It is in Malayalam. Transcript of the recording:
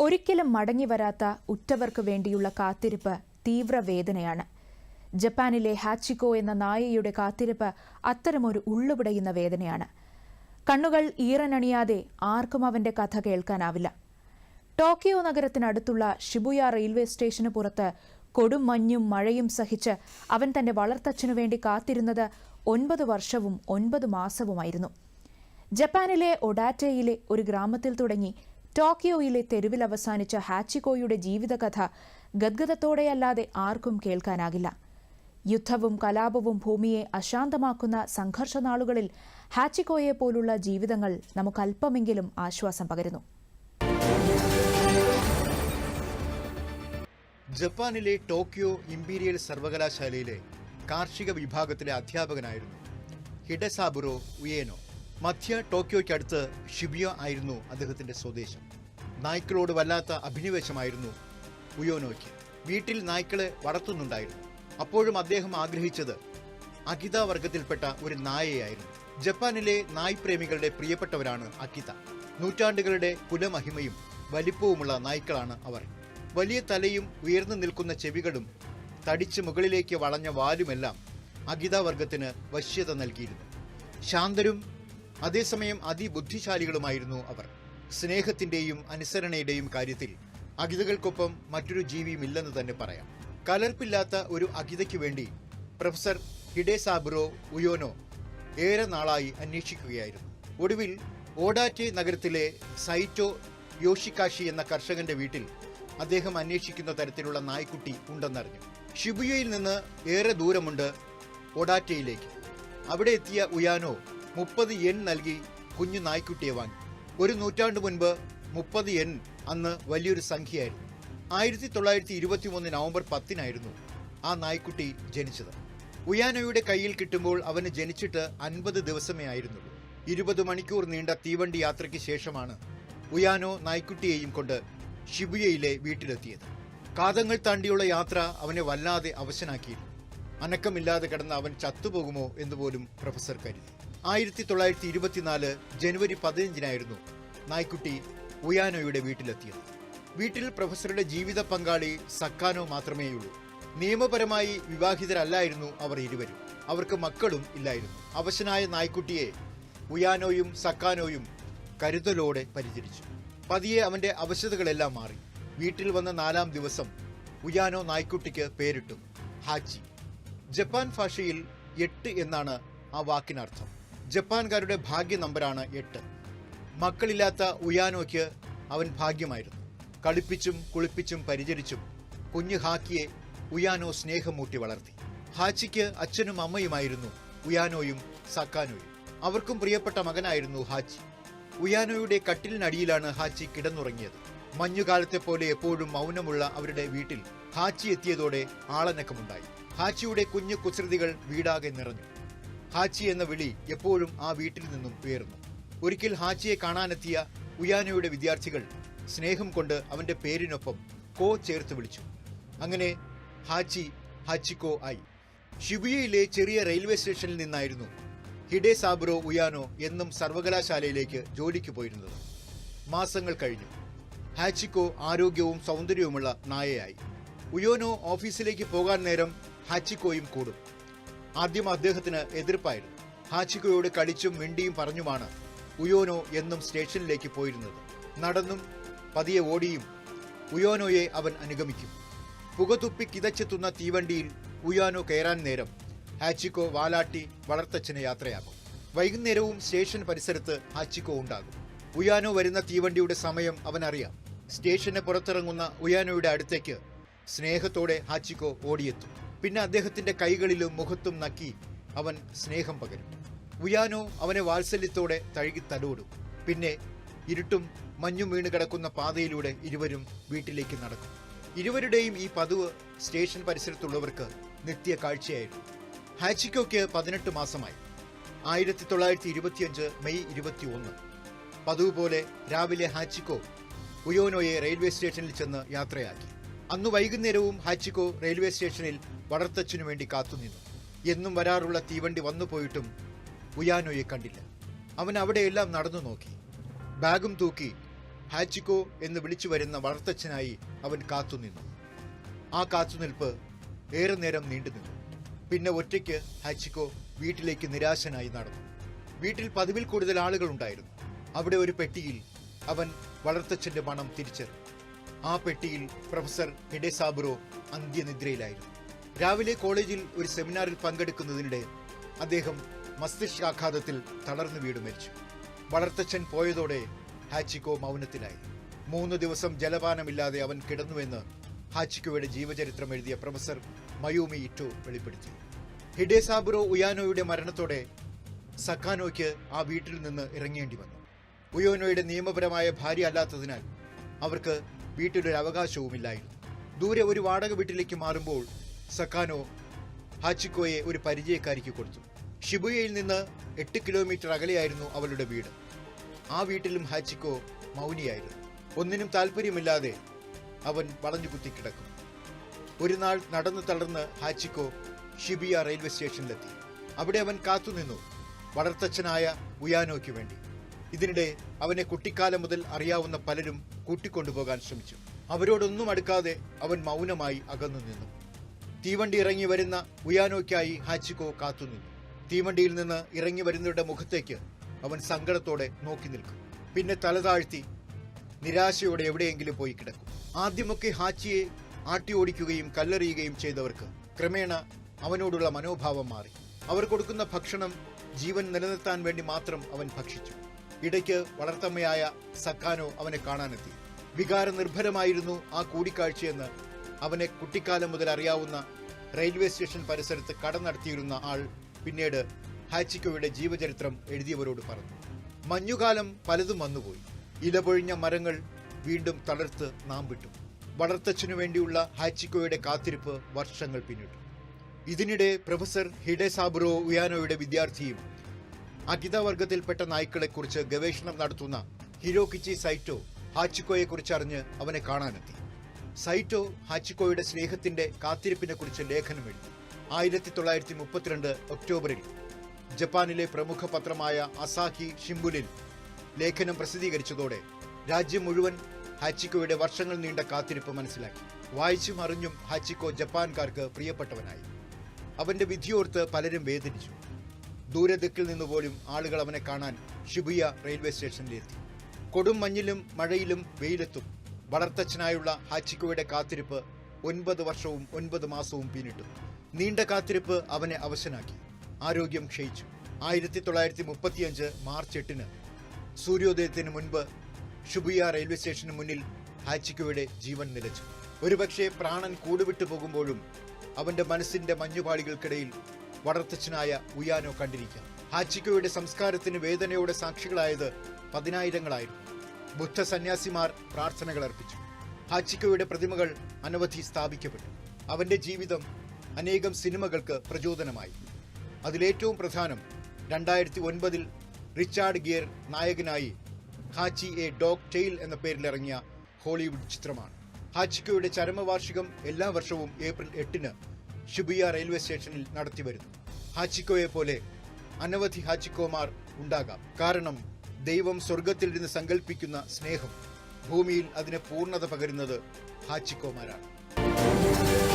ഒരിക്കലും മടങ്ങി വരാത്ത ഉറ്റവർക്ക് വേണ്ടിയുള്ള കാത്തിരിപ്പ് തീവ്രവേദനയാണ്. ജപ്പാനിലെ ഹാച്ചിക്കോ എന്ന നായയുടെ കാത്തിരിപ്പ് അത്തരമൊരു ഉള്ളുപിടയുന്ന വേദനയാണ്. കണ്ണുകൾ ഈറനണിയാതെ ആർക്കും അവന്റെ കഥ കേൾക്കാനാവില്ല. ടോക്കിയോ നഗരത്തിനടുത്തുള്ള ഷിബുയ റെയിൽവേ സ്റ്റേഷന് പുറത്ത് കൊടും മഞ്ഞും മഴയും സഹിച്ച് അവൻ തന്റെ വളർത്തച്ഛനു വേണ്ടി കാത്തിരുന്നത് ഒൻപത് വർഷവും ഒൻപത് മാസവുമായിരുന്നു. ജപ്പാനിലെ ഒഡാറ്റയിലെ ഒരു ഗ്രാമത്തിൽ തുടങ്ങി ടോക്കിയോയിലെ തെരുവിൽ അവസാനിച്ച ഹാച്ചിക്കോയുടെ ജീവിതകഥ ഗദ്ഗതത്തോടെയല്ലാതെ ആർക്കും കേൾക്കാനാകില്ല. യുദ്ധവും കലാപവും ഭൂമിയെ അശാന്തമാക്കുന്ന സംഘർഷനാളുകളിൽ ഹാച്ചിക്കോയെ പോലുള്ള ജീവിതങ്ങൾ നമുക്ക് അല്പമെങ്കിലും ആശ്വാസം പകരുന്നു. ജപ്പാനിലെ ടോക്കിയോ ഇമ്പീരിയൽ സർവകലാശാലയിലെ കാർഷിക വിഭാഗത്തിലെ അധ്യാപകനായിരുന്നു. ഹിഡസാബുറോ ഉയേനോ മധ്യ ടോക്കിയോയ്ക്കടുത്ത് ഷിബിയോ ആയിരുന്നു അദ്ദേഹത്തിന്റെ സ്വദേശം. നായ്ക്കളോട് വല്ലാത്ത അഭിനിവേശമായിരുന്നു ഉയോനോയ്ക്ക്. വീട്ടിൽ നായ്ക്കളെ വളർത്തുന്നുണ്ടായിരുന്നു. അപ്പോഴും അദ്ദേഹം ആഗ്രഹിച്ചത് അകിത വർഗത്തിൽപ്പെട്ട ഒരു നായയായിരുന്നു ജപ്പാനിലെ നായ് പ്രേമികളുടെ പ്രിയപ്പെട്ടവരാണ് അകിത. നൂറ്റാണ്ടുകളുടെ കുലമഹിമയും വലിപ്പവുമുള്ള നായ്ക്കളാണ് അവർ. വലിയ തലയും ഉയർന്നു നിൽക്കുന്ന ചെവികളും തടിച്ച് മുകളിലേക്ക് വളഞ്ഞ വാലുമെല്ലാം അകിത വർഗത്തിന് വശ്യത നൽകിയിരുന്നു. ശാന്തരും അതേസമയം അതിബുദ്ധിശാലികളുമായിരുന്നു അവർ. സ്നേഹത്തിന്റെയും അനുസരണയുടെയും കാര്യത്തിൽ അകിതകൾക്കൊപ്പം മറ്റൊരു ജീവിയുമില്ലെന്ന് തന്നെ പറയാം. കലർപ്പില്ലാത്ത ഒരു അകിതയ്ക്ക് വേണ്ടി പ്രൊഫസർ ഹിഡേസാബുറോ ഉയോനോ ഏറെ നാളായി അന്വേഷിക്കുകയായിരുന്നു. ഒടുവിൽ ഓഡാറ്റെ നഗരത്തിലെ സൈറ്റോ യോഷിക്കാഷി എന്ന കർഷകന്റെ വീട്ടിൽ അദ്ദേഹം അന്വേഷിക്കുന്ന തരത്തിലുള്ള നായ്ക്കുട്ടി ഉണ്ടെന്നറിഞ്ഞു. ഷിബുയയിൽ നിന്ന് ഏറെ ദൂരമുണ്ട് ഒഡാറ്റയിലേക്ക് അവിടെ എത്തിയ ഉയാനോ മുപ്പത് എൻ നൽകി കുഞ്ഞു നായ്ക്കുട്ടിയെ വാങ്ങി. ഒരു നൂറ്റാണ്ട് മുൻപ് മുപ്പത് എൻ അന്ന് വലിയൊരു സംഖ്യയായിരുന്നു. ആയിരത്തി തൊള്ളായിരത്തി ഇരുപത്തി മൂന്ന് നവംബർ പത്തിനായിരുന്നു ആ നായ്ക്കുട്ടി ജനിച്ചത്. ഉയാനോയുടെ കയ്യിൽ കിട്ടുമ്പോൾ അവന് ജനിച്ചിട്ട് അൻപത് ദിവസമേ ആയിരുന്നുള്ളൂ. ഇരുപത് മണിക്കൂർ നീണ്ട തീവണ്ടി യാത്രയ്ക്ക് ശേഷമാണ് ഉയാനോ നായ്ക്കുട്ടിയെയും കൊണ്ട് ഷിബുയയിലെ വീട്ടിലെത്തിയത്. കാതങ്ങൾ താണ്ടിയുള്ള യാത്ര അവനെ വല്ലാതെ അവശനാക്കിയിരുന്നു. അനക്കമില്ലാതെ കിടന്ന അവൻ ചത്തുപോകുമോ എന്ന് പോലും പ്രൊഫസർ കരുതി. ആയിരത്തി തൊള്ളായിരത്തി ഇരുപത്തിനാല് ജനുവരി പതിനഞ്ചിനായിരുന്നു നായ്ക്കുട്ടി ഉയാനോയുടെ വീട്ടിലെത്തിയത്. വീട്ടിൽ പ്രൊഫസറുടെ ജീവിത പങ്കാളി സക്കാനോ മാത്രമേയുള്ളൂ. നിയമപരമായി വിവാഹിതരല്ലായിരുന്നു അവർ ഇരുവരും. അവർക്ക് മക്കളും ഇല്ലായിരുന്നു. അവശനായ നായ്ക്കുട്ടിയെ ഉയാനോയും സക്കാനോയും കരുതലോടെ പരിചരിച്ചു. പതിയെ അവന്റെ അവശതകളെല്ലാം മാറി. വീട്ടിൽ വന്ന നാലാം ദിവസം ഉയാനോ നായ്ക്കുട്ടിക്ക് പേരിട്ടു. ഹാച്ചി. ജപ്പാൻ ഭാഷയിൽ എട്ട് എന്നാണ് ആ വാക്കിനർത്ഥം. ജപ്പാൻകാരുടെ ഭാഗ്യ നമ്പറാണ് എട്ട്. മക്കളില്ലാത്ത ഉയാനോയ്ക്ക് അവൻ ഭാഗ്യമായിരുന്നു. കളിപ്പിച്ചും കുളിപ്പിച്ചും പരിചരിച്ചും കുഞ്ഞു ഹാക്കിയെ ഉയാനോ സ്നേഹം മൂട്ടി വളർത്തി. ഹാച്ചിക്ക് അച്ഛനും അമ്മയുമായിരുന്നു ഉയാനോയും സക്കാനോയും. അവർക്കും പ്രിയപ്പെട്ട മകനായിരുന്നു ഹാച്ചി. ഉയാനോയുടെ കട്ടിലിനടിയിലാണ് ഹാച്ചി കിടന്നുറങ്ങിയത്. മഞ്ഞുകാലത്തെ പോലെ എപ്പോഴും മൗനമുള്ള അവരുടെ വീട്ടിൽ ഹാച്ചി എത്തിയതോടെ ആളനക്കമുണ്ടായി. ഹാച്ചിയുടെ കുഞ്ഞു കുസൃതികൾ വീടാകെ നിറഞ്ഞു. ഹാച്ചി എന്ന വിളി എപ്പോഴും ആ വീട്ടിൽ നിന്നും ഉയർന്നു. ഒരിക്കൽ ഹാച്ചിയെ കാണാനെത്തിയ ഉയാനോയുടെ വിദ്യാർത്ഥികൾ സ്നേഹം കൊണ്ട് അവന്റെ പേരിനൊപ്പം കോ ചേർത്ത് വിളിച്ചു. അങ്ങനെ ഹാച്ചി ഹാച്ചിക്കോ ആയി. ഷിബുയയിലെ ചെറിയ റെയിൽവേ സ്റ്റേഷനിൽ നിന്നായിരുന്നു ഹിഡേ സാബുറോ ഉയാനോ എന്നും സർവകലാശാലയിലേക്ക് ജോലിക്ക് പോയിരുന്നത്. മാസങ്ങൾ കഴിഞ്ഞു. ഹാച്ചിക്കോ ആരോഗ്യവും സൗന്ദര്യവുമുള്ള നായയായി. ഉയോനോ ഓഫീസിലേക്ക് പോകാൻ നേരം ഹാച്ചിക്കോയും കൂടും. ആദ്യം അദ്ദേഹത്തിന് എതിർപ്പായിരുന്നു. ഹാച്ചിക്കോയോട് കളിച്ചും മിണ്ടിയും പറഞ്ഞുമാണ് ഉയോനോ എന്നും സ്റ്റേഷനിലേക്ക് പോയിരുന്നത്. നടന്നും പതിയെ ഓടിയും ഉയോനോയെ അവൻ അനുഗമിക്കും. പുകതുപ്പി കിതച്ചെത്തുന്ന തീവണ്ടിയിൽ ഉയാനോ കയറാൻ നേരം ഹാച്ചിക്കോ വാലാട്ടി വളർത്തച്ഛന് യാത്രയാകും. വൈകുന്നേരവും സ്റ്റേഷൻ പരിസരത്ത് ഹാച്ചിക്കോ ഉണ്ടാകും. ഉയാനോ വരുന്ന തീവണ്ടിയുടെ സമയം അവനറിയാം. സ്റ്റേഷന് പുറത്തിറങ്ങുന്ന ഉയാനോയുടെ അടുത്തേക്ക് സ്നേഹത്തോടെ ഹാച്ചിക്കോ ഓടിയെത്തും. പിന്നെ അദ്ദേഹത്തിന്റെ കൈകളിലും മുഖത്തും നക്കി അവൻ സ്നേഹം പകരും. ഉയാനോ അവനെ വാത്സല്യത്തോടെ തഴുകി തലോടും. പിന്നെ ഇരുട്ടും മഞ്ഞും വീണ് കിടക്കുന്ന പാതയിലൂടെ ഇരുവരും വീട്ടിലേക്ക് നടക്കും. ഇരുവരുടെയും ഈ പതിവ് സ്റ്റേഷൻ പരിസരത്തുള്ളവർക്ക് നിത്യ കാഴ്ചയായിരുന്നു. ഹാച്ചിക്കോയ്ക്ക് പതിനെട്ട് മാസമായി. ആയിരത്തി തൊള്ളായിരത്തി ഇരുപത്തിയഞ്ച് മെയ് ഇരുപത്തി ഒന്ന് പതിവ് പോലെ രാവിലെ ഹാച്ചിക്കോ ഉയോനോയെ റെയിൽവേ സ്റ്റേഷനിൽ ചെന്ന് യാത്രയാക്കി. അന്ന് വൈകുന്നേരവും ഹാച്ചിക്കോ റെയിൽവേ സ്റ്റേഷനിൽ വളർത്തച്ഛനു വേണ്ടി കാത്തുനിന്നു എന്നും വരാറുള്ള തീവണ്ടി വന്നു പോയിട്ടും ഉയാനോയെ കണ്ടില്ല. അവൻ അവിടെയെല്ലാം നടന്നു നോക്കി. ബാഗും തൂക്കി ഹാച്ചിക്കോ എന്ന് വിളിച്ചു വരുന്ന വളർത്തച്ഛനായി അവൻ കാത്തുനിന്നു ആ കാത്തുനിൽപ്പ് ഏറെ നേരം നീണ്ടുനിന്നു പിന്നെ ഒറ്റയ്ക്ക് ഹാച്ചിക്കോ വീട്ടിലേക്ക് നിരാശനായി നടന്നു. വീട്ടിൽ പതിവിൽ കൂടുതൽ ആളുകൾ ഉണ്ടായിരുന്നു അവിടെ ഒരു പെട്ടിയിൽ അവൻ വളർത്തച്ഛന്റെ മണം തിരിച്ചറിഞ്ഞു. ആ പെട്ടിയിൽ പ്രൊഫസർ ഹിഡെസാബുറോ അന്ത്യനിദ്രയിലായിരുന്നു. രാവിലെ കോളേജിൽ ഒരു സെമിനാറിൽ പങ്കെടുക്കുന്നതിനിടെ അദ്ദേഹം മസ്തിഷ്കാഘാതത്തിൽ തളർന്നു വീട് മരിച്ചു. വളർത്തച്ഛൻ പോയതോടെ ഹാച്ചിക്കോ മൗനത്തിലായി മൂന്ന് ദിവസം ജലപാനമില്ലാതെ അവൻ കിടന്നുവെന്ന് ഹാച്ചിക്കോയുടെ ജീവചരിത്രം എഴുതിയ പ്രൊഫസർ മയൂമി ഇറ്റോ വെളിപ്പെടുത്തി. ഹിഡേസാബുറോ ഉയാനോയുടെ മരണത്തോടെ സക്കാനോയ്ക്ക് ആ വീട്ടിൽ നിന്ന് ഇറങ്ങേണ്ടി വന്നു. ഉയോനോയുടെ നിയമപരമായ ഭാര്യ അല്ലാത്തതിനാൽ അവർക്ക് വീട്ടിലൊരു അവകാശവുമില്ലായിരുന്നു ദൂരെ ഒരു വാടക വീട്ടിലേക്ക് മാറുമ്പോൾ സക്കാനോ ഹാച്ചിക്കോയെ ഒരു പരിചയക്കാരിക്ക് കൊടുത്തു. ഷിബുയയിൽ നിന്ന് എട്ട് കിലോമീറ്റർ അകലെയായിരുന്നു അവളുടെ വീട്. ആ വീട്ടിലും ഹാച്ചിക്കോ മൗനിയായിരുന്നു. ഒന്നിനും താല്പര്യമില്ലാതെ അവൻ വളഞ്ഞു കുത്തി കിടക്കും ഒരു നാൾ നടന്നു തളർന്ന് ഹാച്ചിക്കോ ഷിബിയ റെയിൽവേ സ്റ്റേഷനിലെത്തി. അവിടെ അവൻ കാത്തുനിന്നു വളർത്തച്ഛനായ ഉയാനോയ്ക്ക് വേണ്ടി. ഇതിനിടെ അവനെ കുട്ടിക്കാലം മുതൽ അറിയാവുന്ന പലരും കൂട്ടിക്കൊണ്ടുപോകാൻ ശ്രമിച്ചു. അവരോടൊന്നും അടുക്കാതെ അവൻ മൗനമായി അകന്നു നിന്നു. തീവണ്ടി ഇറങ്ങി വരുന്ന ഉയാനോയ്ക്കായി ഹാച്ചിക്കോ കാത്തുനിന്നു. തീവണ്ടിയിൽ നിന്ന് ഇറങ്ങി വരുന്നവരുടെ മുഖത്തേക്ക് അവൻ സങ്കടത്തോടെ നോക്കി നിൽക്കും. പിന്നെ തല താഴ്ത്തി നിരാശയോടെ എവിടെയെങ്കിലും പോയി കിടക്കും. ആദ്യമൊക്കെ ഹാച്ചിയെ ആട്ടി ഓടിക്കുകയും കല്ലെറിയുകയും ചെയ്തവർക്ക് ക്രമേണ അവനോടുള്ള മനോഭാവം മാറി. അവർ കൊടുക്കുന്ന ഭക്ഷണം ജീവൻ നിലനിർത്താൻ വേണ്ടി മാത്രം അവൻ ഭക്ഷിച്ചു. ഇടയ്ക്ക് വളർത്തമ്മയായ സക്കാനോ അവനെ കാണാനെത്തി. വികാര നിർഭരമായിരുന്നു ആ കൂടിക്കാഴ്ചയെന്ന് അവനെ കുട്ടിക്കാലം മുതൽ അറിയാവുന്ന റെയിൽവേ സ്റ്റേഷൻ പരിസരത്ത് കട നടത്തിയിരുന്ന ആൾ പിന്നീട് ഹാച്ചിക്കോയുടെ ജീവചരിത്രം എഴുതിയവരോട് പറഞ്ഞു. മഞ്ഞുകാലം പലതും വന്നുപോയി. ഇലപൊഴിഞ്ഞ മരങ്ങൾ വീണ്ടും തളർത്ത് നാം വിട്ടു. വളർത്തച്ഛനു വേണ്ടിയുള്ള ഹാച്ചിക്കോയുടെ കാത്തിരിപ്പ് വർഷങ്ങൾ പിന്നിട്ടു. ഇതിനിടെ പ്രൊഫസർ ഹിഡെസാബുറോ ഉയാനോയുടെ വിദ്യാർത്ഥിയും അകിതവർഗത്തിൽപ്പെട്ട നായ്ക്കളെക്കുറിച്ച് ഗവേഷണം നടത്തുന്ന ഹിരോകിച്ചി സൈറ്റോ ഹാച്ചിക്കോയെക്കുറിച്ച് അറിഞ്ഞ് അവനെ കാണാനെത്തി. സൈറ്റോ ഹാച്ചിക്കോയുടെ സ്നേഹത്തിന്റെ കാത്തിരിപ്പിനെ കുറിച്ച് ലേഖനം എഴുതി ആയിരത്തി തൊള്ളായിരത്തി മുപ്പത്തിരണ്ട് ഒക്ടോബറിൽ ജപ്പാനിലെ പ്രമുഖ പത്രമായ അസാഹി ഷിംബുലിൽ ലേഖനം പ്രസിദ്ധീകരിച്ചതോടെ രാജ്യം മുഴുവൻ ഹാച്ചിക്കോയുടെ വർഷങ്ങൾ നീണ്ട കാത്തിരിപ്പ് മനസ്സിലാക്കി. വായിച്ചും അറിഞ്ഞും ഹാച്ചിക്കോ ജപ്പാൻകാർക്ക് പ്രിയപ്പെട്ടവനായി. അവന്റെ വിധിയോർത്ത് പലരും വേദനിച്ചു. ദൂരദിക്കിൽ നിന്ന് പോലും ആളുകൾ അവനെ കാണാൻ ഷിബുയ റെയിൽവേ സ്റ്റേഷനിലെത്തി. കൊടും മഞ്ഞിലും മഴയിലും വെയിലത്തും വളർത്തച്ഛനായുള്ള ഹാച്ചിക്കോയുടെ കാത്തിരിപ്പ് ഒൻപത് വർഷവും ഒൻപത് മാസവും പിന്നിട്ടു. നീണ്ട കാത്തിരിപ്പ് അവനെ അവശനാക്കി. ആരോഗ്യം ക്ഷയിച്ചു. ആയിരത്തി തൊള്ളായിരത്തി മുപ്പത്തിയഞ്ച് മാർച്ച് എട്ടിന് സൂര്യോദയത്തിന് മുൻപ് ഷുബിയ റെയിൽവേ സ്റ്റേഷന് മുന്നിൽ ഹാച്ചിക്കോയുടെ ജീവൻ നിലച്ചു. ഒരുപക്ഷെ പ്രാണൻ കൂടുവിട്ടു പോകുമ്പോഴും അവന്റെ മനസ്സിന്റെ മഞ്ഞുപാളികൾക്കിടയിൽ വളർത്തച്ഛനായ ഉയാനോ കണ്ടിരിക്കാം. ഹാച്ചിക്കോയുടെ സംസ്കാരത്തിന് വേദനയോടെ സാക്ഷികളായത് പതിനായിരങ്ങളായിരുന്നു. ബുദ്ധ സന്യാസിമാർ പ്രാർത്ഥനകൾ അർപ്പിച്ചു. ഹാച്ചിക്കോയുടെ പ്രതിമകൾ അനവധി സ്ഥാപിക്കപ്പെട്ടു. അവന്റെ ജീവിതം അനേകം സിനിമകൾക്ക് പ്രചോദനമായി. അതിലേറ്റവും പ്രധാനം രണ്ടായിരത്തി ഒൻപതിൽ റിച്ചാർഡ് ഗിയർ നായകനായി ഹാച്ചി എ ഡോഗ് ടെയിൽ എന്ന പേരിലിറങ്ങിയ ഹോളിവുഡ് ചിത്രമാണ്. ഹാച്ചിക്കോയുടെ ചരമവാർഷികം എല്ലാ വർഷവും ഏപ്രിൽ എട്ടിന് ഷുബിയ റെയിൽവേ സ്റ്റേഷനിൽ നടത്തിവരുന്നു. ഹാച്ചിക്കോയെ പോലെ അനവധി ഹാച്ചിക്കോമാർ ഉണ്ടാകാം. കാരണം ദൈവം സ്വർഗത്തിലിരുന്ന് സങ്കല്പിക്കുന്ന സ്നേഹം ഭൂമിയിൽ അതിന് പൂർണത പകരുന്നത് ഹാച്ചിക്കോമാരാണ്